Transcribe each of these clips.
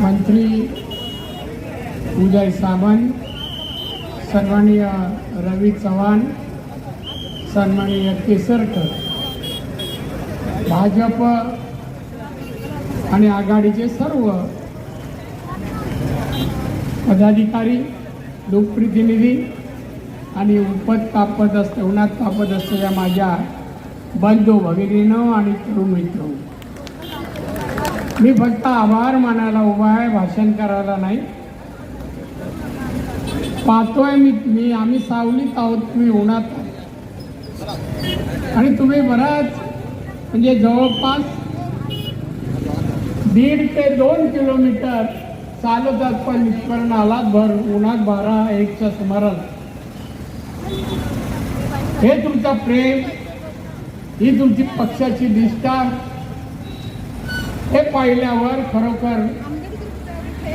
मंत्री उदय सामंत सन्माननीय रवी चव्हाण सन्माननीय केसरकर भाजप आणि आघाडीचे सर्व पदाधिकारी लोकप्रतिनिधी आणि उपत तापत असते उन्हात तापत असलेल्या माझ्या बंधू भगिनीनं आणि तरुण मित्र मी फक्त आभार मानायला उभा आहे भाषण करायला नाही. पाहतोय मी मी आम्ही सावलीत आहोत तुम्ही उन्हात आणि तुम्ही बराच म्हणजे जवळपास दीड ते दोन किलोमीटर चालत पण इथपर्यंत आलात भर उन्हात बारा एकच्या सुमारास हे तुमचं प्रेम ही तुमची पक्षाची निष्ठा हे पाहिल्यावर खरोखर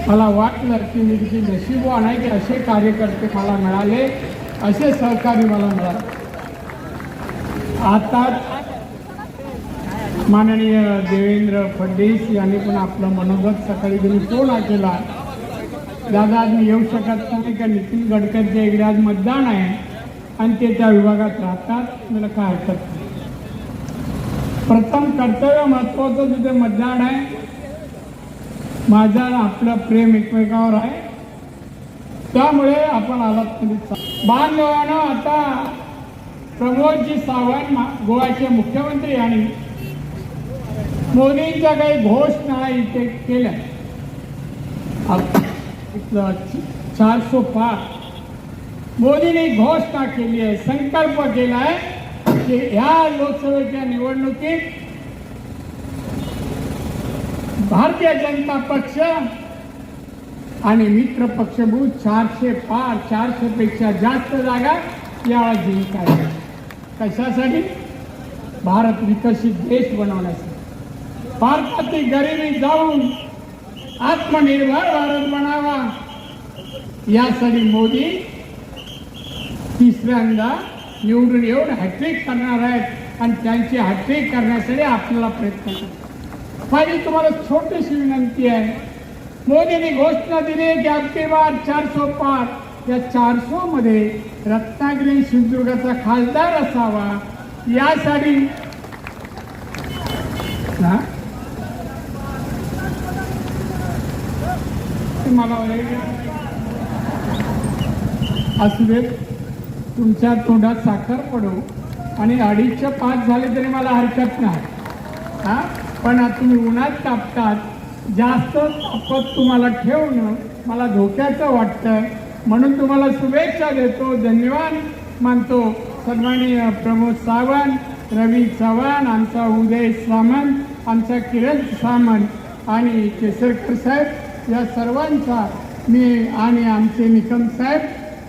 मला वाटलं की मी किती नशीबवान आहे की असे कार्यकर्ते मला मिळाले असे सहकारी मला मिळाले. आता माननीय देवेंद्र फडणवीस यांनी पण आपलं मनोगत सकाळी घेऊन फोन केला. दादा आज मी येऊ शकत नाही का? नितीन गडकरीच्या इकडे आज मतदान आहे आणि ते त्या विभागात राहतात. मला काय हरकत नाही. प्रथम कर्तव्य महत्वाचं तिथे मतदान आहे माझं आपलं प्रेम एकमेकावर आहे. त्यामुळे आपण आलात तरी बांधवानं आता प्रमोदजी सावंत गोव्याचे मुख्यमंत्री आणि मोदींच्या काही घोषणा इथे केल्या. चारशे पाच. मोदींनी घोषणा केली आहे संकल्प केला आहे. म्हणजे ह्या लोकसभेच्या निवडणुकीत भारतीय जनता पक्ष आणि मित्र पक्ष म्हणून चारशे पार चारशे पेक्षा जास्त जागा याला जिंक आहे कशासाठी? भारत विकसित देश बनवण्यासाठी. भारतातील गरिबी जाऊन आत्मनिर्भर भारत बनावा यासाठी मोदी तिसऱ्यांदा निवडून येऊन हॅट्रिक करणार आहेत आणि त्यांची हॅट्रिक करण्यासाठी आपल्याला प्रयत्न करतात माझी तुम्हाला छोटीशी विनंती आहे. मोदींनी घोषणा दिली की अबकी बार चारशे पार. या चारशो मध्ये रत्नागिरी सिंधुदुर्गाचा खासदार असावा. यासाठी मला असू देत तुमच्या तोंडात साखर पडू आणि अडीचशे पाच झाले तरी मला हरकत नाही. हा? पण आता तुम्ही उन्हात तापतात जास्त तापत तुम्हाला ठेवणं मला धोक्याचं वाटतं. म्हणून तुम्हाला शुभेच्छा देतो धन्यवाद मानतो. सन्माननीय प्रमोद सावंत रवी चव्हाण आमचा उदय सामंत आमचा किरण सामंत आणि केसरकर साहेब या सर्वांचा मी आणि आमचे निकम साहेब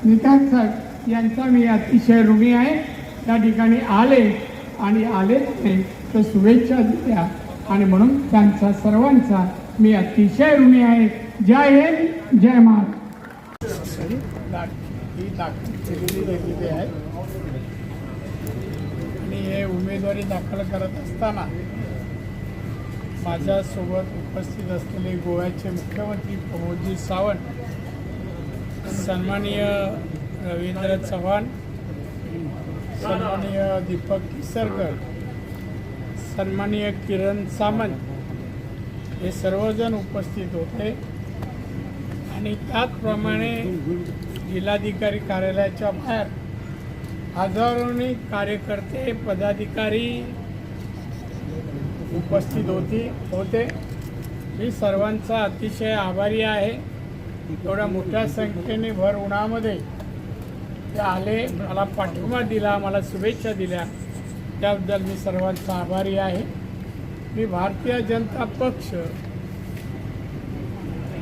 निकात साहेब यांचा मी अतिशय ऋणी आहे. त्या ठिकाणी आले आणि आलेच नाही तर शुभेच्छा दिल्या. आणि म्हणून त्यांचा सर्वांचा मी अतिशय ऋणी आहे. जय हिंद जय महाराज ही दाखल गेलेली आहे आणि हे उमेदवारी दाखल करत असताना माझ्यासोबत उपस्थित असलेले गोव्याचे मुख्यमंत्री प्रमोदजी सावंत सन्माननीय रवींद्र चव्हाण सन्माननीय दीपक किसरकर सन्माननीय किरण सामंत हे सर्वजण उपस्थित होते. आणि त्याचप्रमाणे जिल्हाधिकारी कार्यालयाच्या बाहेर हजारोनी कार्यकर्ते पदाधिकारी उपस्थित होती होते. मी सर्वांचा अतिशय आभारी आहे. एवढ्या मोठ्या संख्येने भर उन्हामध्ये ते आले. मला पाठिंबा दिला मला शुभेच्छा दिल्या. त्याबद्दल मी सर्वांचा आभारी आहे. मी भारतीय जनता पक्ष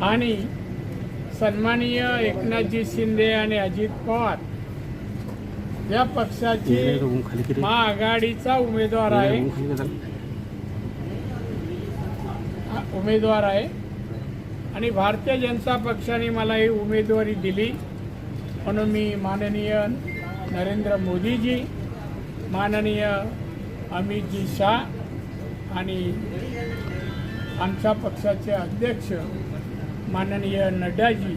आणि सन्माननीय एकनाथजी शिंदे आणि अजित पवार या पक्षाचे महाआघाडीचा उमेदवार आहे. उमेदवार आहे. आणि भारतीय जनता पक्षाने मला ही उमेदवारी दिली. म्हणून मी माननीय नरेंद्र मोदीजी माननीय अमितजी शाह आणि आमच्या पक्षाचे अध्यक्ष माननीय नड्डाजी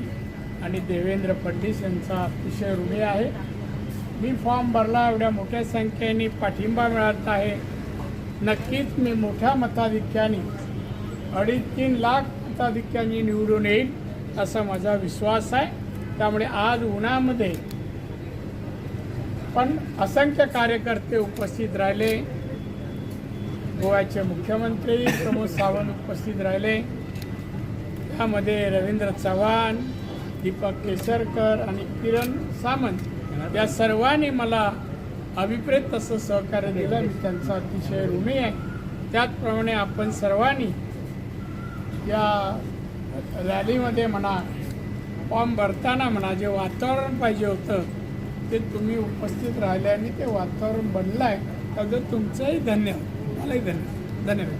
आणि देवेंद्र फडणवीस यांचा अतिशय ऋणी आहे. मी फॉर्म भरला एवढ्या मोठ्या संख्येने पाठिंबा मिळत आहे. नक्कीच मी मोठ्या मताधिक्याने अडीच तीन लाख मताधिक्याने निवडून येईल असा माझा विश्वास आहे. त्यामुळे आज उन्हामध्ये पण असंख्य कार्यकर्ते उपस्थित राहिले. गोव्याचे मुख्यमंत्री प्रमोद सावंत उपस्थित राहिले. त्यामध्ये रवींद्र चव्हाण दीपक केसरकर आणि किरण सामंत या सर्वांनी मला अभिप्रेत तसं सहकार्य दिलं. मी त्यांचा अतिशय ऋणी आहे. त्याचप्रमाणे आपण सर्वांनी या रॅलीमध्ये म्हणा फॉर्म भरताना म्हणा जे वातावरण पाहिजे होतं ते तुम्ही उपस्थित राहिले आणि ते वातावरण बनलं आहे त्याबद्दल तुमचंही धन्यवाद. मलाही धन्यवाद. धन्यवाद.